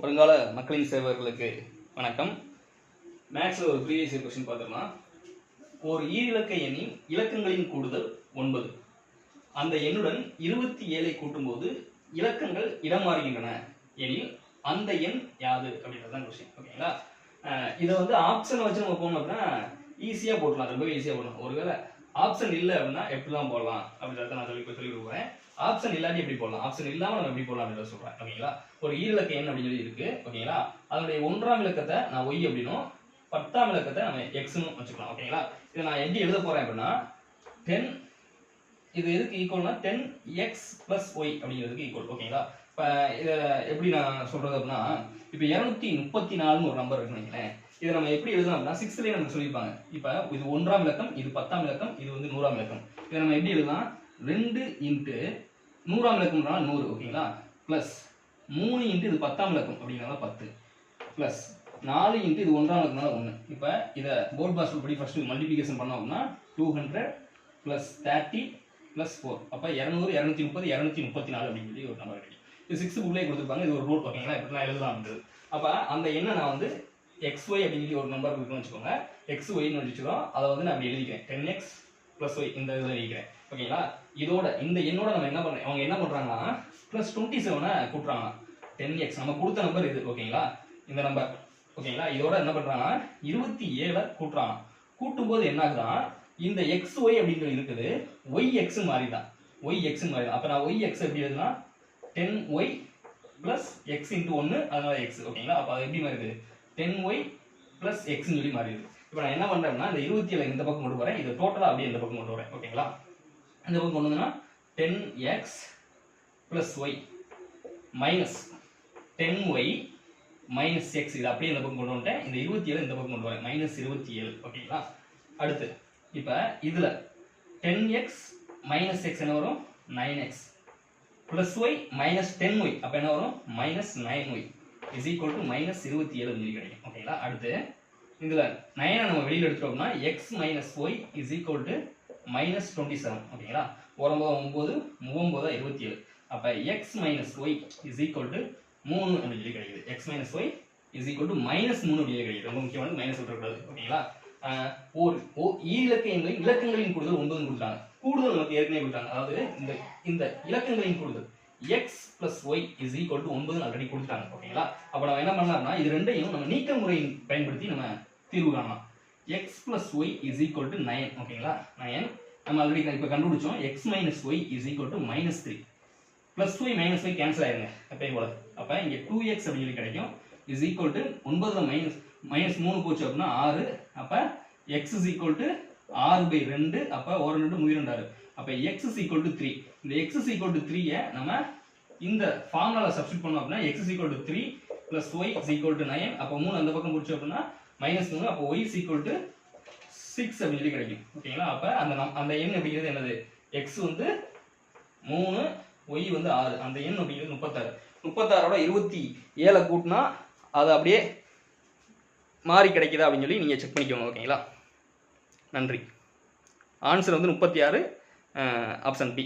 வருங்கால மக்களின் சேவர்களுக்கு வணக்கம். மேக்ஸில் ஒரு ப்ரீவியஸ் கொஸ்டின் பார்த்தோம்னா ஒரு ஈரிலக்க எண்ணின் இலக்கங்களின் கூடுதல் ஒன்பது. அந்த எண்ணுடன் இருபத்தி ஏழை கூட்டும்போது இலக்கங்கள் இடம் மாறுகின்றன எனில் அந்த எண் யாது? அப்படின்றது தான் கொஸ்டின் ஓகேங்களா? இதை வந்து ஆப்ஷனை வச்சு நம்ம போனோம் அப்படின்னா ஈஸியாக போடலாம் ரொம்பவே ஈஸியாக போடலாம். ஒருவேளை ஆப்ஷன் இல்லை அப்படின்னா எப்படிலாம் போடலாம் அப்படின்றத நான் சொல்லி சொல்லி கொடுக்குறேன். ஆப்ஷன் இல்லாட்டி எப்படி போடலாம்? ஆப்ஷன் இல்லாமல் நம்ம எப்படி போடலாம் அப்படின்னு சொல்கிறேன் ஓகேங்களா? ஒரு ஈரிலக்க எண் அப்படின்னு சொல்லி இருக்குது ஓகேங்களா? அதனுடைய ஒன்றாம் இலக்கத்தை நான் ஒய் அப்படின்னும் பத்தாம் இலக்கத்தை நம்ம எக்ஸ்னு வச்சுக்கலாம். ஓகேங்களா? இதை நான் எப்படி எழுத போகிறேன் அப்படின்னா டென் இது எதுக்கு ஈக்குவல்னா டென் எக்ஸ் ப்ளஸ் ஒய் அப்படிங்கிறதுக்கு ஈக்குவல் ஓகேங்களா? இப்போ இதை எப்படி நான் சொல்கிறது அப்படின்னா இப்போ இரநூத்தி முப்பத்தி நாலுன்னு ஒரு நம்பர் இருக்குன்னு வைங்களேன். இதை நம்ம எப்படி எழுதணும் அப்படின்னா சிக்ஸ்த்லேயே நமக்கு சொல்லியிருப்பாங்க. இப்போ இது ஒன்றாம் இலக்கம் இது பத்தாம் இலக்கம் இது வந்து நூறாம் இலக்கம் இதை நம்ம எப்படி எழுதலாம்? ரெண்டு இன்ட்டு நூறாம் இலக்கம்னால நூறு ஓகேங்களா? ப்ளஸ் மூணு இன்ட்டு இது பத்தாம் இலக்கம் அப்படிங்கிறனால பத்து. ப்ளஸ் நாலு இன்ட்டு இது ஒன்றாம் இலக்கம்னால ஒன்று இப்போ இதை போர்ட் பாஸ் படி ஃபஸ்ட்டு மல்டிபிகேஷன் பண்ணோம் அப்படின்னா two hundred plus thirty plus four அப்போ இரநூறு இரநூத்தி முப்பது இரநூத்தி முப்பத்தி நாலு அப்படின்னு சொல்லி ஒரு நம்பர் கிடைக்கும் இது சிக்ஸ் உள்ளே கொடுத்துருப்பாங்க. இது ஒரு நோட் ஓகேங்களா? இப்படிலாம் எழுதலாம்ன்றது அப்போ அந்த எண்ணை நான் வந்து எக்ஸ் ஒய் அப்படின்னு சொல்லி ஒரு நம்பர் இருக்குன்னு வச்சுக்கோங்க. எக்ஸ் ஒய்னு வச்சுக்கிறோம். அதை வந்து நான் அப்படி எழுதிக்கிறேன். டென் எக்ஸ் ப்ளஸ் ஒய் இந்த இதில் வைக்கிறேன் ஓகேங்களா இதோட இந்த எண்ணோட நம்ம என்ன பண்ணுறோம் அவங்க என்ன பண்ணுறாங்கன்னா ப்ளஸ் டுவெண்ட்டி செவனை கூட்டுறாங்க. டென் எக்ஸ் நம்ம கொடுத்த நம்பர் இது ஓகேங்களா இந்த நம்பர் ஓகேங்களா இதோட என்ன பண்ணுறாங்கன்னா இருபத்தி ஏழை கூட்டுறாங்க. கூட்டும்போது என்ன ஆகுதான் இந்த எக்ஸ் ஒய் அப்படிங்கிறது இருக்குது. ஒய் எக்ஸ் மாறிதான். ஒய் எக்ஸ் மாறிதான். அப்போ நான் ஒய் எக்ஸ் எப்படி எழுதுனா ten y plus x into ஒன்று அதனால எக்ஸ் ஓகேங்களா அப்போ அது எப்படி மாறுது டென் ஒய் ப்ளஸ் எக்ஸ்ன்னு சொல்லி மாறிடுது. இப்போ நான் என்ன பண்ணுறேன்னா இந்த இருபத்தி ஏழு இந்த பக்கம் கொண்டு வரேன். இது டோட்டலாக அப்படியே இந்த பக்கம் கொண்டு வரேன். ஓகேங்களா இந்த பக்கம் கொண்டு வந்தோம்னா ten x plus y minus ten y minus x இது அப்படியே இந்த பக்கம் கொண்டு வந்துட்டேன். இந்த இருபத்தி ஏழு இந்த பக்கம் கொண்டு வரேன். மைனஸ் இருபத்தி ஏழு. ஓகேங்களா அடுத்து இப்போ இதில் டென் எக்ஸ் மைனஸ் எக்ஸ் என்ன வரும்? Nine x plus y minus ten y அப்போ என்ன வரும்? Minus nine y is equal to minus இருபத்தி ஏழு கிடைக்கும். ஓகேங்களா அடுத்து இதில் நைனை நம்ம வெளியில் எடுத்துட்டோம்னா x minus y is equal to minus twenty seven ஓகேங்களா? ஒன்பது ஒம்பது மூவொம்பது இருபத்தி ஏழு அப்போ x minus y is equal to மூணு அப்படின்னு சொல்லி கிடைக்குது. X minus y is equal to minus மூணு அப்படின்னு கிடைக்குது. ரொம்ப முக்கியமானது மைனஸ் விட்டுறக்கூடாது. ஓகேங்களா? ஓர் ஓ ஈரிலக்க எண்களின் இலக்கங்களின் கூடுதல் ஒன்பது கொடுத்தாங்க. கூடுதல் நமக்கு ஏற்கனவே கொடுத்தாங்க. அதாவது இந்த இந்த இலக்கங்களின் கூடுதல். X plus y is equal to ஒன்பது ஆல்ரெடி கொடுத்துட்டாங்க ஓகேங்களா? அப்போ நம்ம என்ன பண்ணலாம்னா இது ரெண்டையும் நம்ம நீக்க முறையை பயன்படுத்தி நம்ம தீர்வு காணலாம். X plus y is equal to nine ஓகேங்களா நைன் நம்ம ஆல்ரெடி இப்போ கண்டுபிடிச்சோம். X minus y is equal to minus three plus y minus y cancel ஆயிருங்க. எப்பயும் போல. அப்போ இங்கே டூ எக்ஸ் அப்படின்னு சொல்லி கிடைக்கும். இஸ் ஈக்குவல் டு ஒன்பதில் மைனஸ் மைனஸ் மூணு போச்சு அப்படின்னா ஆறு. அப்போ எக்ஸ் இஸ் ஈக்குவல் டு ஆறு பை ரெண்டு. அப்போ ஒரு ரெண்டு மூணு ரெண்டாறு அப்போ x is equal to three இந்த எக்ஸ் இஸ் ஈக்குவல் டு த்ரீயை நம்ம இந்த ஃபார்முலாவில் சப்ஸ்டியூட் பண்ணோம் அப்படின்னா x is equal to three plus y is equal to nine அப்போ மூணு அந்த பக்கம் பிடிச்சோம் அப்படின்னா மைனஸ் மூணு அப்போ y is equal to six அப்படின்னு சொல்லி கிடைக்கும். ஓகேங்களா அப்போ அந்த நம் அந்த எண் அப்படிங்கிறது என்னது? எக்ஸ் வந்து மூணு ஒய் வந்து ஆறு. அந்த எண் அப்படிங்கிறது முப்பத்தாறு. முப்பத்தாறோட இருபத்தி ஏழை கூட்டினா அது அப்படியே மாறி கிடைக்குதா அப்படின்னு சொல்லி நீங்கள் செக் பண்ணிக்கோங்க ஓகேங்களா நன்றி. ஆன்சர் வந்து முப்பத்தி ஆறு ஆப்ஷன் பி